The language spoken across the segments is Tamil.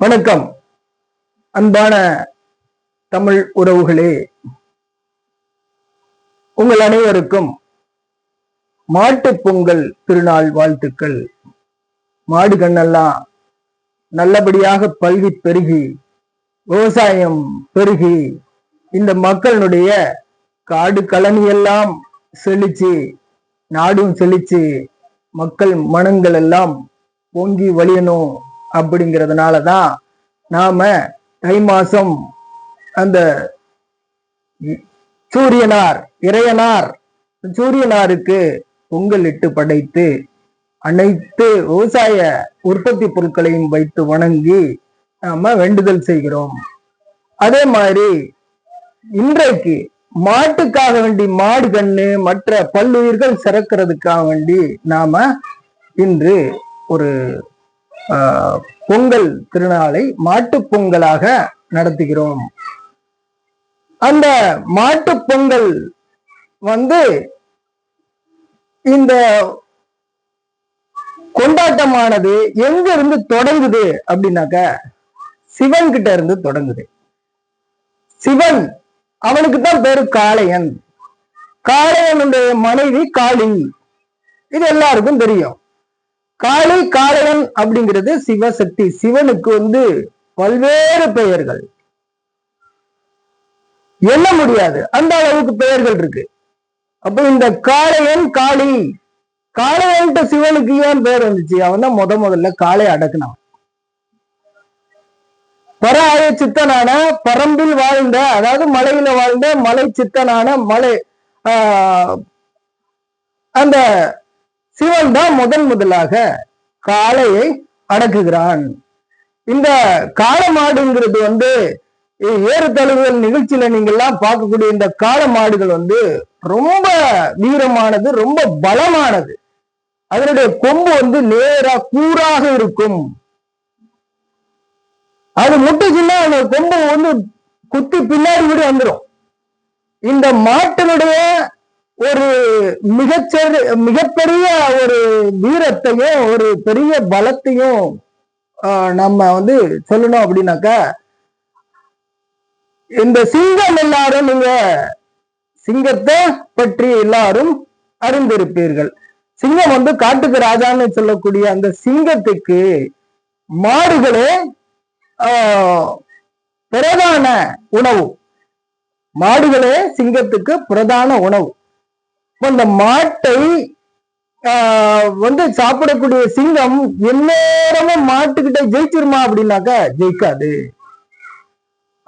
வணக்கம். அன்பான தமிழ் உறவுகளே உங்கள் அனைவருக்கும் மாட்டுப் பொங்கல் திருநாள் வாழ்த்துக்கள். மாடு கண்ணெல்லாம் நல்லபடியாக பல்கி பெருகி விவசாயம் பெருகி இந்த மக்களுடைய காடு கழனியெல்லாம் செழிச்சு நாடும் செழிச்சு மக்கள் மனங்கள் எல்லாம் பொங்கி வழியணும் அப்படிங்கிறதுனால தான் நாம தை மாசம் அந்த சூரியனார் இறையனார் சூரியனாருக்கு பொங்கல் இட்டு படைத்து அனைத்து விவசாய உற்பத்தி பொருட்களையும் வைத்து வணங்கி நாம வேண்டுதல் செய்கிறோம். அதே மாதிரி இன்றைக்கு மாட்டுக்காக வேண்டி மாடு கண்ணு மற்ற பல்லுயிர்கள் சிறக்கிறதுக்காக வேண்டி நாம இன்று ஒரு பொங்கல் திருநாளை மாட்டுப் பொங்கலாக நடத்துகிறோம். அந்த மாட்டுப் பொங்கல் வந்து இந்த கொண்டாட்டமானது எங்க இருந்து தொடங்குது அப்படின்னாக்க சிவன் கிட்ட இருந்து தொடங்குது. சிவன் அவனுக்கு தான் பேரு காளையன். காளையனுடைய மனைவி காளி. இது எல்லாருக்கும் தெரியும். காளி காளையன் அப்படிங்கிறது சிவசக்தி. சிவனுக்கு வந்து பல்வேறு பெயர்கள். எண்ண முடியாது? அந்த அளவுக்கு பெயர்கள் இருக்கு. அப்ப இந்த காளையன் காளி. காளையன்ட்ட சிவனுக்கு ஏன் பெயர் வந்துச்சு? அவன் தான் முத முதல்ல காளை அடக்குனான். பராய சித்தனான பரம்பில் வாழ்ந்த அதாவது மலையில வாழ்ந்த மலை சித்தனான மலை ஆஹ், அந்த சிவன் தான் முதன் முதலாக காளையை அடக்குகிறான். இந்த காளை மாடுங்கிறது வந்து ஏறு தழுவுதல் நிகழ்ச்சியில நீங்க எல்லாம் பார்க்கக்கூடிய இந்த காளை மாடுகள் வந்து ரொம்ப வீரமானது ரொம்ப பலமானது. அதனுடைய கொம்பு வந்து நேரா கூறாக இருக்கும். அது முட்டுச்சுன்னா அந்த கொம்பு வந்து குத்தி பின்னாடி கூட வந்துடும் இந்த மாட்டினுடைய ஒரு மிகச்சரி மிகப்பெரிய ஒரு வீரத்தையும் ஒரு பெரிய பலத்தையும் நம்ம வந்து சொல்லணும் அப்படின்னாக்கா இந்த சிங்கம் எல்லாரும் நீங்க சிங்கத்தை பற்றி எல்லாரும் அறிந்திருப்பீர்கள். சிங்கம் வந்து காட்டுக்கு ராஜான்னு சொல்லக்கூடிய அந்த சிங்கத்துக்கு மாடுகளே பிரதான உணவு. மாடுகளே சிங்கத்துக்கு பிரதான உணவு. அந்த மாட்டை வந்து சாப்பிடக்கூடிய சிங்கம் எந்நேரமும் மாட்டுக்கிட்ட ஜெயிச்சிருமா அப்படின்னாக்கா ஜெயிக்காது.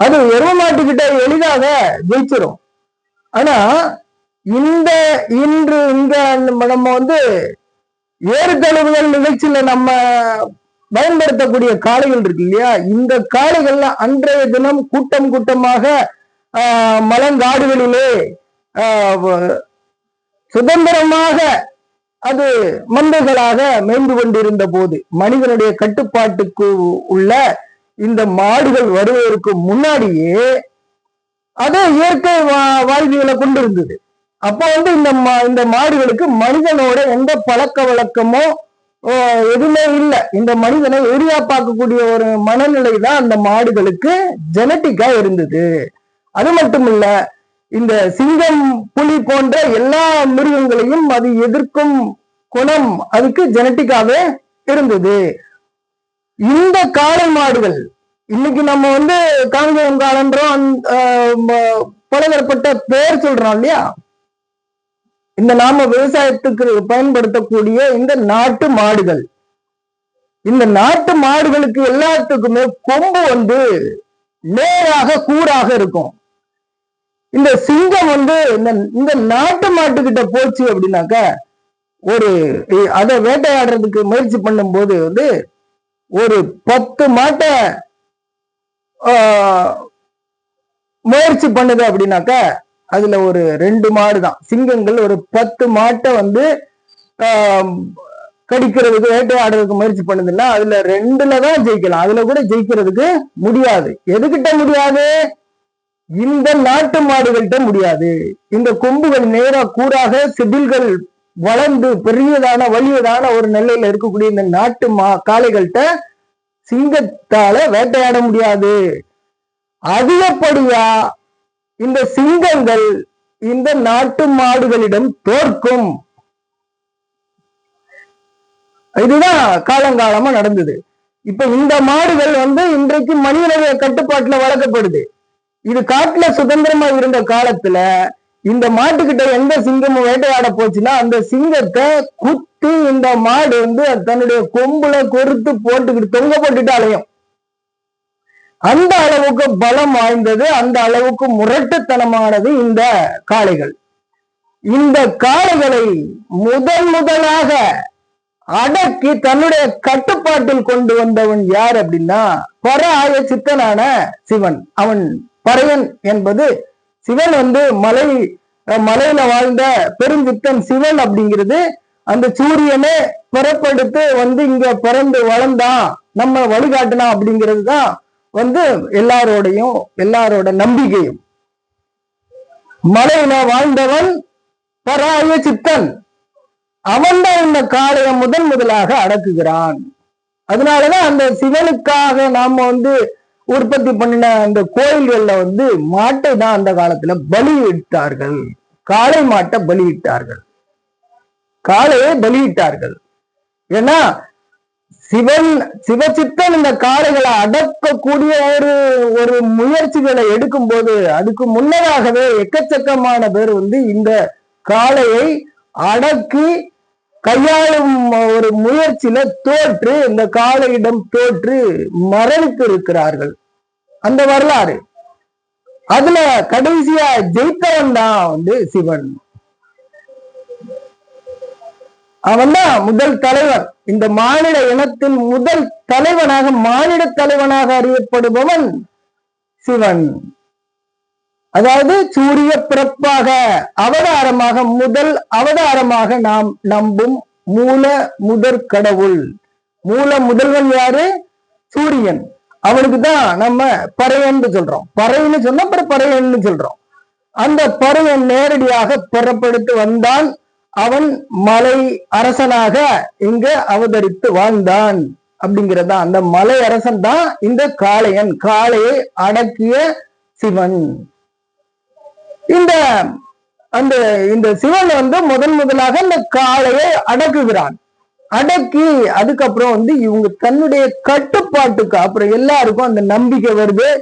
அது எரும மாட்டுக்கிட்ட எளிதாக ஜெயிச்சிரும். ஆனா இந்த இன்று இங்க நம்ம வந்து ஏறு தழுவுதல் நிகழ்ச்சியில நம்ம பயன்படுத்தக்கூடிய காளைகள் இருக்கு இல்லையா? இந்த காளைகள்ல அன்றைய தினம் கூட்டம் கூட்டமாக ஆஹ், மலங்காடுகளிலே ஆஹ், சுதந்திரமாக அது மந்தைகளாக மேய்ந்து கொண்டிருந்த போது மனிதனுடைய கட்டுப்பாட்டுக்கு உள்ள இந்த மாடுகள் வருவதற்கு முன்னாடியே அது இயற்கை வா- வாழ்வியலை கொண்டு இருந்தது அப்ப வந்து இந்த மா- இந்த மாடுகளுக்கு மனிதனோட எந்த பழக்க வழக்கமோ எதுவுமே இல்லை. இந்த மனிதனை எரியா பார்க்கக்கூடிய ஒரு மனநிலை தான் அந்த மாடுகளுக்கு ஜெனட்டிக்கா இருந்தது. அது மட்டும் இல்லை இந்த சிங்கம் புலி போன்ற எல்லா மிருகங்களையும் அது எதிர்க்கும் குணம் அதுக்கு ஜெனட்டிக்காவே இருந்தது. இந்த காளை மாடுகள் இன்னைக்கு நம்ம வந்து காங்கேயம் காலன்றோம் ஆஹ், பலதரப்பட்ட பெயர் சொல்றோம் இல்லையா? இந்த நாம விவசாயத்துக்கு பயன்படுத்தக்கூடிய இந்த நாட்டு மாடுகள். இந்த நாட்டு மாடுகளுக்கு எல்லாத்துக்குமே கொம்பு வந்து நேராக கூறாக இருக்கும். இந்த சிங்கம் வந்து இந்த இந்த நாட்டு மாட்டுக்கிட்ட போச்சு அப்படின்னாக்க ஒரு அதை வேட்டையாடுறதுக்கு முயற்சி பண்ணும்போது வந்து ஒரு பத்து மாட்டை முயற்சி பண்ணுது அப்படின்னாக்க அதுல ஒரு ரெண்டு மாடு தான் சிங்கங்கள் ஒரு பத்து மாட்டை வந்து கடிக்கிறதுக்கு வேட்டையாடுறதுக்கு முயற்சி பண்ணுதுன்னா அதுல ரெண்டுல தான் ஜெயிக்கலாம். அதுல கூட ஜெயிக்கிறதுக்கு முடியாது. எதுகிட்ட முடியாது? இந்த நாட்டு மாடுகள்கிட்ட முடியாது. இந்த கொம்புகள் நேரா கூறாக செதில்கள் வளர்ந்து பெரியதான வலியதான ஒரு நிலையில இருக்கக்கூடிய இந்த நாட்டு மா காளைகள்கிட்ட சிங்கத்தால வேட்டையாட முடியாது. அதிகப்படியா இந்த சிங்கங்கள் இந்த நாட்டு மாடுகளிடம் தோற்கும். இதுதான் காலங்காலமா நடந்தது. இப்ப இந்த மாடுகள் வந்து இன்றைக்கு மனிதனுடைய கட்டுப்பாட்டுல வளர்க்கப்படுது. இது காட்டுல சுதந்திரமா இருந்த காலத்துல இந்த மாட்டுக்கிட்ட எந்த சிங்கமும் வேட்டையாட போச்சுன்னா அந்த சிங்கத்தை குத்தி இந்த மாடு வந்து தன்னுடைய கொம்புல கொறுத்து போட்டுக்கிட்டு தொங்க போட்டுட்டு அலையும். அந்த அளவுக்கு பலம் வாய்ந்தது அந்த அளவுக்கு முரட்டுத்தனமானது இந்த காளைகள். இந்த காளைகளை முதன் முதலாக அடக்கி தன்னுடைய கட்டுப்பாட்டில் கொண்டு வந்தவன் யார் அப்படின்னா பர ஆய சித்தனான சிவன். அவன் பறையன் என்பது சிவன் வந்து மலை மலையில வாழ்ந்த பெருஞ்சித்தன் சிவன் அப்படிங்கிறது அந்த சூரியனே பிறப்படுத்து வந்து இங்க பிறந்து வளர்ந்தான் நம்ம வழிகாட்டினா அப்படிங்கிறது தான் வந்து எல்லாரோடையும் எல்லாரோட நம்பிக்கையும். மலையில வாழ்ந்தவன் பராய சித்தன். அவன் தான் இந்த காளைய முதன் முதலாக அடக்குகிறான். அதனாலதான் அந்த சிவனுக்காக நாம வந்து உற்பத்தி பண்ணின அந்த கோயில்கள்ல வந்து மாட்டை தான் அந்த காலத்துல பலியிட்டார்கள். காளை மாட்டை பலியிட்டார்கள். காளையை பலியிட்டார்கள். ஏன்னா சிவன் சிவசித்தன் இந்த காளைகளை அடக்கக்கூடிய ஒரு ஒரு முயற்சிகளை எடுக்கும் போது அதுக்கு முன்னதாகவே எக்கச்சக்கமான பேர் வந்து இந்த காளையை அடக்கி கையாளும் ஒரு முயற்சியில தோற்று இந்த காளையிடம் தோற்று மரணித்து இருக்கிறார்கள் அந்த வரலாறு. அதுல கடைசியா ஜெயித்தவன் தான் வந்து சிவன். அவன் தான் முதல் தலைவன் இந்த மாநில இனத்தின் முதல் தலைவனாக மாநில தலைவனாக அறியப்படுபவன் சிவன். அதாவது சூரிய பிறப்பாக அவதாரமாக முதல் அவதாரமாக நாம் நம்பும் மூல முதற் கடவுள். மூல முதல்வன் யாரு? சூரியன். அவனுக்கு தான் நம்ம பறையன்னு சொல்றோம். பறையன்னு சொன்னா அப்புறம் பறையன்னு சொல்றோம். அந்த பறையன் நேரடியாக பெறப்படுத்து வந்தான். அவன் மலை அரசனாக இங்க அவதரித்து வாழ்ந்தான். அப்படிங்கிறதா அந்த மலை அரசன் தான் இந்த காளையன். காளையை அடக்கிய சிவன். இந்த அந்த இந்த சிவன் வந்து முதன் முதலாக இந்த காளையை அடக்குகிறான். அடக்கி அதுக்கப்புறம் வந்து இவங்க தன்னுடைய கட்டுப்பாட்டுக்கு அப்புறம் எல்லாருக்கும் அந்த நம்பிக்கை வருது.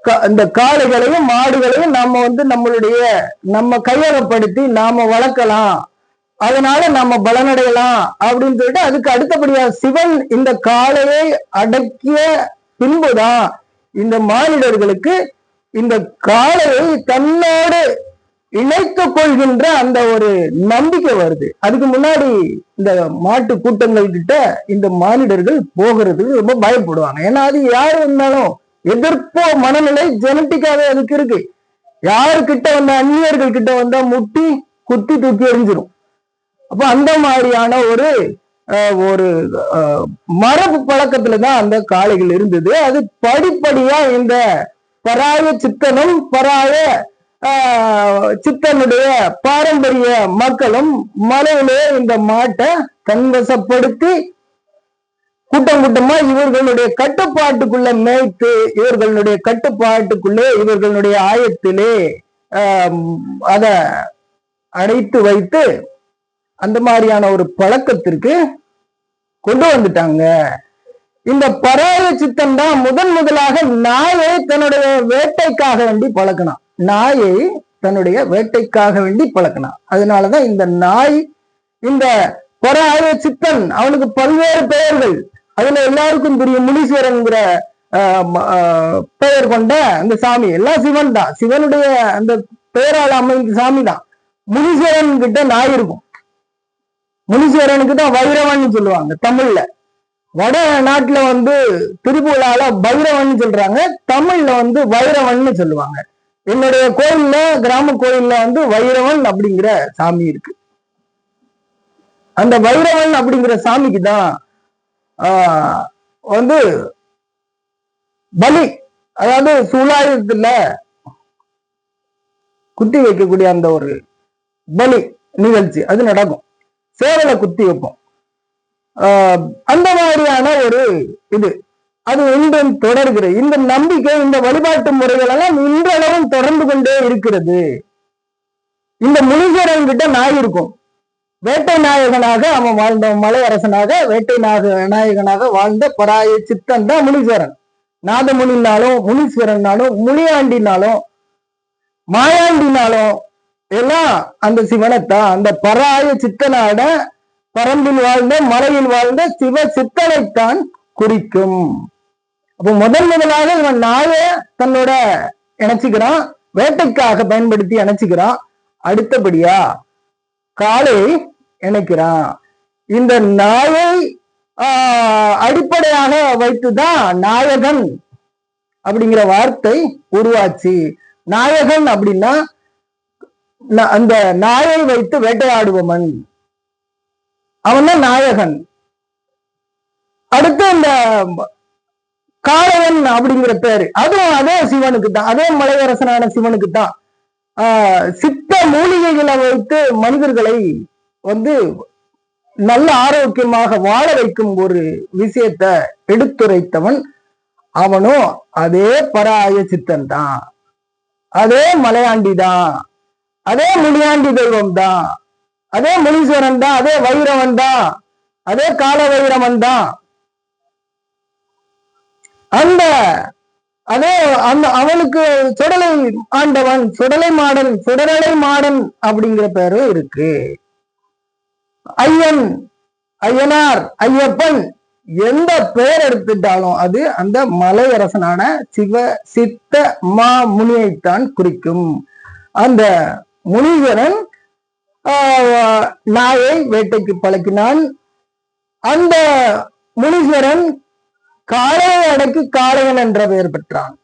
க- இந்த காளைகளையும் மாடுகளையும் நம்ம வந்து நம்மளுடைய நம்ம கையகப்படுத்தி நாம வளர்க்கலாம். அதனால நம்ம பலனடையலாம் அப்படின்னு சொல்லிட்டு அதுக்கு அடுத்தபடியா சிவன் இந்த காளையை அடக்கிய பின்புதான் இந்த மானிடர்களுக்கு இந்த காளையை தன்னோடு இணைக்க கொள்கின்ற அந்த ஒரு நம்பிக்கை வருது. அதுக்கு முன்னாடி இந்த மாட்டு கூட்டங்கள் கிட்ட இந்த மானிடர்கள் போகிறதுக்கு ரொம்ப பயப்படுவாங்க. ஏன்னா அது யாரு வந்தாலும் எதிர்ப்பு மனநிலை ஜெனட்டிக்காவே அதுக்கு இருக்கு. யாருக்கிட்ட வந்த அந்நியர்கள் கிட்ட வந்தா முட்டி குத்தி தூக்கி எரிஞ்சிடும் அப்ப அந்த மாதிரியான ஒரு ஒரு மரபு பழக்கத்துல தான் அந்த காளைகள் இருந்தது. அது படிப்படியா இந்த பராய சித்தனும் பராய சித்தனுடைய பாரம்பரிய மக்களும் மலையிலே இந்த மாட்டை கண்வசப்படுத்தி கூட்டம் கூட்டமா இவர்களுடைய கட்டுப்பாட்டுக்குள்ள மேய்த்து இவர்களுடைய கட்டுப்பாட்டுக்குள்ளே இவர்களுடைய ஆயத்திலே அத அடைத்து வைத்து அந்த மாதிரியான ஒரு பழக்கத்திற்கு கொண்டு வந்துட்டாங்க. இந்த பராய சித்தன் தான் முதன் முதலாக நாயை தன்னுடைய வேட்டைக்காக வேண்டி பழக்கினான் நாயை தன்னுடைய வேட்டைக்காக வேண்டி பழக்கினான். அதனாலதான் இந்த நாய் இந்த பொறாய சித்தன் அவனுக்கு பல்வேறு பெயர்கள். அதுல எல்லாருக்கும் தெரியும் முனீஸ்வரன்ங்கிற ஆஹ், பெயர் கொண்ட அந்த சாமி. எல்லாம் சிவன் தான். சிவனுடைய அந்த பெயரால் அமைந்த சாமி தான். முனீஸ்வரன் கிட்ட நாய் இருக்கும். முனீஸ்வரனுக்கு தான் வைரவன் சொல்லுவாங்க தமிழ்ல. வட நாட்டுல வந்து திருப்புலால பைரவன் சொல்றாங்க. தமிழ்ல வந்து வைரவன் சொல்லுவாங்க. என்னுடைய கோயில்ல கிராம கோயில்ல வந்து வைரவன் அப்படிங்கிற சாமி இருக்கு. அந்த வைரவன் அப்படிங்கிற சாமிக்கு தான் ஆஹ், வந்து பலி அதாவது சூலாயுதத்துல குத்தி வைக்கக்கூடிய அந்த ஒரு பலி நிகழ்ச்சி அது நடக்கும். சேவலை குத்தி வைப்போம். ஆஹ் அந்த மாதிரியான ஒரு இது. அது இன்றும் தொடர்கிறது. இந்த நம்பிக்கை இந்த வழிபாட்டு முறைகள் எல்லாம் இன்றளவும் தொடர்ந்து கொண்டே இருக்கிறது. இந்த முனிகரன் கிட்ட நாய் இருக்கும். வேட்டை நாயகனாக அவன் வாழ்ந்த மலை அரசனாக வேட்டை நாக நாயகனாக வாழ்ந்த பராய சித்தன் தான் முனீஸ்வரன் நாதமுனினாலும் முனிஸ்வரன்னாலும் முனியாண்டினாலும் மாயாண்டினாலும் எல்லாம் அந்த சிவனைத்தான் அந்த பராய சித்தனான பரம்பில் வாழ்ந்த மலையில் வாழ்ந்த சிவ சித்தனைத்தான் குறிக்கும். அப்போ முதன் முதலாக இவன் நாய தன்னோட இணைச்சுக்கிறான். வேட்டைக்காக பயன்படுத்தி இணைச்சுக்கிறான். அடுத்தபடியா காலை இணைக்கிறான். இந்த நாயை அடிப்படையாக வைத்துதான் நாயகன் அப்படிங்கிற வார்த்தை உருவாச்சு. நாயகன் அப்படின்னா ந- அந்த நாயை வைத்து வேட்டையாடுபவன். அவன் தான் நாயகன். அடுத்து இந்த காளவன் அப்படிங்கிற பேரு. அதுவும் அதே சிவனுக்கு தான் அதே மலையரசனான சிவனுக்கு தான் சித்த மூலிகைகளை வைத்து மனிதர்களை வந்து நல்ல ஆரோக்கியமாக வாழ வைக்கும் ஒரு விஷயத்த எடுத்துரைத்தவன் அவனும் அதே பராய சித்தன் தான் அதே மலையாண்டி தான் அதே முனியாண்டி தெய்வம் தான் அதே முனீஸ்வரன் தான் அதே வைரவன் தான் அதே கால வைரவன் தான் அந்த அதே அந்த அவனுக்கு சுடலை ஆண்டவன் சுடலை மாடன் சுடலை மாடன் அப்படிங்கிற பேரும் இருக்கு. ஐயன் ஐயனார் ஐயப்பன் எந்த பெயர் எடுத்துட்டாலும் அது அந்த மலையரசனான சிவ சித்த மா முனியைத்தான் குறிக்கும். அந்த முனீஸ்வரன் ஆஹ், நாயை வேட்டைக்கு பழக்கினான். அந்த முனீஸ்வரன் காளையை அடக்கி காளையன் என்ற பெயர் பெற்றான்.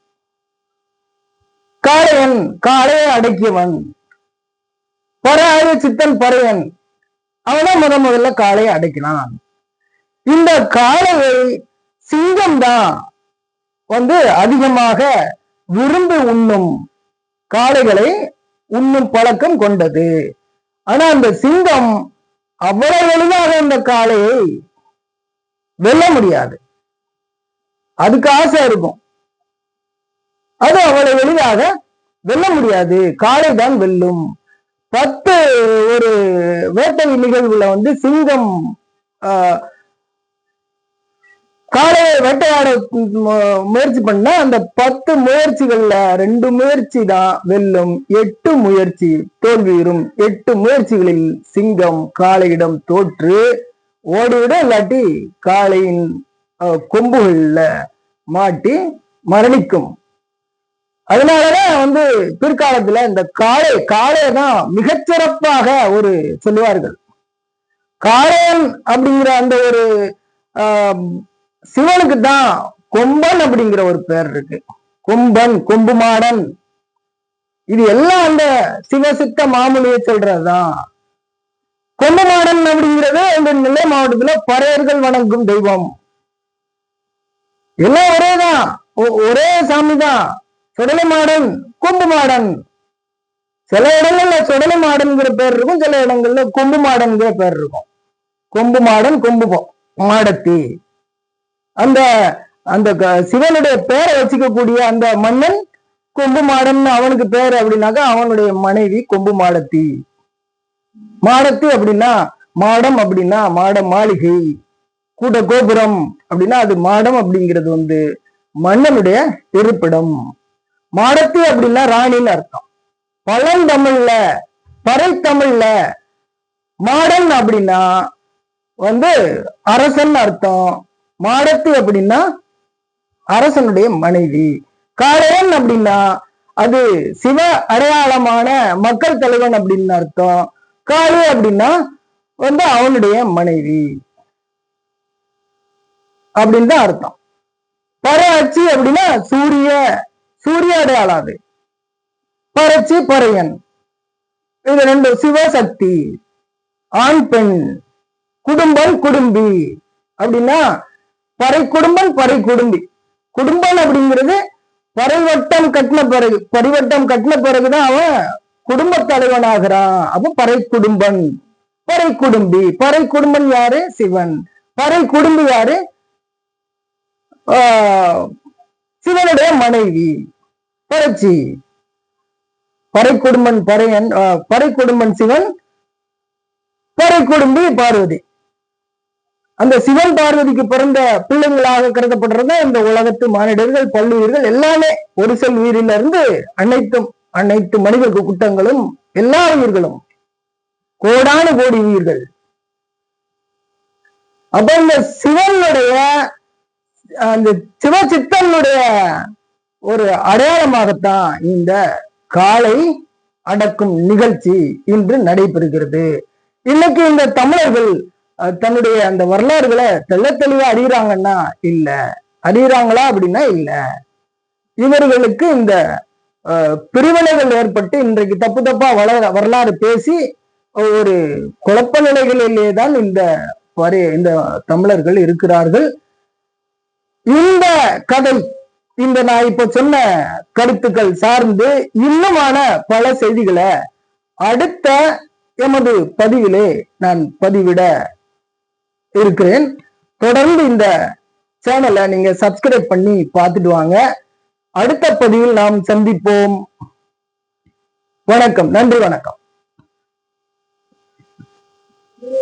காளையன் காளையை அடக்கியவன். பராய சித்தன் பறையன். அவன முத முதல்ல காளையை அடக்கினான். இந்த காளையை சிங்கம் தான் வந்து அதிகமாக விரும்பி உண்ணும் காளைகளை உண்ணும் பழக்கம் கொண்டது. ஆனா அந்த சிங்கம் அவ்வளவு எளிதாக இந்த காளையை வெல்ல முடியாது. அதுக்கு ஆசை இருக்கும். அது அவ்வளவு எளிதாக வெல்ல முடியாது. காளை தான் வெல்லும். பத்து ஒரு வேட்டை நிகழ்வுல வந்து சிங்கம் ஆஹ், காளையை வேட்டையாட முயற்சி பண்ணா அந்த பத்து முயற்சிகள்ல ரெண்டு முயற்சி தான் வெல்லும். எட்டு முயற்சி தோல்வியுறும் எட்டு முயற்சிகளில் சிங்கம் காளையிடம் தோற்று. ஓடிவிட இல்லாட்டி காளையின் கொம்புகள்ல மாட்டி மரணிக்கும். அதனாலதான் வந்து பிற்காலத்துல இந்த காளை காளையை தான் மிகச்சிறப்பாக ஒரு சொல்லுவார்கள். காளையன் அப்படிங்கிற அந்த ஒரு ஆஹ், சிவனுக்கு தான் கொம்பன் அப்படிங்கிற ஒரு பேர் இருக்கு. கொம்பன் கொம்பு மாடன். இது எல்லாம் அந்த சிவசித்த மாமுனியை சொல்றதுதான். கொம்பு மாடன் அப்படிங்கிறது இந்த நெல்லை மாவட்டத்துல பறையர்கள் வணங்கும் தெய்வம். எல்லாம் ஒரேதான் ஒ- ஒரே சாமி தான். சுடலை மாடன் கொம்பு மாடன். சில இடங்கள்ல சுடலை மாடன்கிற பேர் இருக்கும் சில இடங்கள்ல கொம்பு மாடன்கிற பேர் இருக்கும். கொம்பு மாடன் கொம்பு மாடத்தி. அந்த அந்த சிவனுடைய பேரை வச்சுக்கக்கூடிய அந்த மன்னன் கொம்பு மாடன் அவனுக்கு பேர் அப்படின்னாக்கா அவனுடைய மனைவி கொம்பு மாடத்தி. மாடத்தி அப்படின்னா மாடம் அப்படின்னா மாட மாளிகை. கூட்ட கோபுரம் அப்படின்னா அது மாடம் அப்படிங்கிறது வந்து மன்னனுடைய இருப்பிடம். மாடத்தி அப்படின்னா ராணின்னு அர்த்தம். பழந்தமிழ்ல பறைத்தமிழ்ல மாடன் அப்படின்னா வந்து அரசன் அர்த்தம். மாடத்தி அப்படின்னா அரசனுடைய மனைவி. காளையன் அப்படின்னா அது சிவ அடையாளமான மக்கள் தலைவன் அப்படின்னு அர்த்தம். காளி அப்படின்னா வந்து அவனுடைய மனைவி. அப்படின்னு தான் அர்த்தம். பராட்சி அப்படின்னா சூரிய சூரிய அடையாளம் அது பரட்சி பறையன். இது ரெண்டு சிவசக்தி ஆண் பெண் குடும்பம் குடும்பி. அப்படின்னா பறை குடும்பம் பறை குடும்பி. குடும்பம் அப்படிங்கிறது பறைவட்டம் கட்டின பிறகு பரிவட்டம் கட்டின பிறகுதான் அவன் குடும்ப தலைவனாகிறான். அப்ப பறை குடும்பன் பறை குடும்பி. பறை குடும்பன் யாரு? சிவன். பறை குடும்பி யாரு? சிவனுடைய மனைவி புரட்சி பறை குடும்பன் பறையன் பறை குடும்பன் சிவன் பறை குடும்பி பார்வதி. அந்த சிவன் பார்வதிக்கு பிறந்த பிள்ளைங்களாக கருதப்படுறது இந்த உலகத்து மானிடர்கள் பல்லுயிர்கள் எல்லாமே. ஒரு செல் உயிரிலிருந்து அனைத்தும் அனைத்து மனித குட்டங்களும் எல்லா உயிர்களும். கோடானு கோடி உயிர்கள். அப்ப இந்த சிவனுடைய அந்த சிவசித்தனுடைய ஒரு அடையாளமாகத்தான் இந்த காலை அடக்கும் நிகழ்ச்சி இன்று நடைபெறுகிறது. இன்னைக்கு இந்த தமிழர்கள் தன்னுடைய அந்த வரலாறுகளை தெள்ள தெளிவா அறிகிறாங்கன்னா இல்ல. அறிகிறாங்களா அப்படின்னா இல்ல. இவர்களுக்கு இந்த பிரிவினைகள் ஏற்பட்டு இன்றைக்கு தப்பு தப்பா வளர வரலாறு பேசி ஒரு குழப்ப நிலைகளிலே தான் இந்த வரைய இந்த தமிழர்கள் இருக்கிறார்கள். இந்த கதை இந்த நான் இப்ப சொன்ன கருத்துக்கள் சார்ந்து இன்னுமான பல செய்திகளை அடுத்த எமது பதிவிலே நான் பதிவிட இருக்கிறேன். தொடர்ந்து இந்த சேனலை நீங்க சப்ஸ்கிரைப் பண்ணி பார்த்துட்டு வாங்க. அடுத்த பதிவில் நாம் சந்திப்போம். வணக்கம் நன்றி வணக்கம்.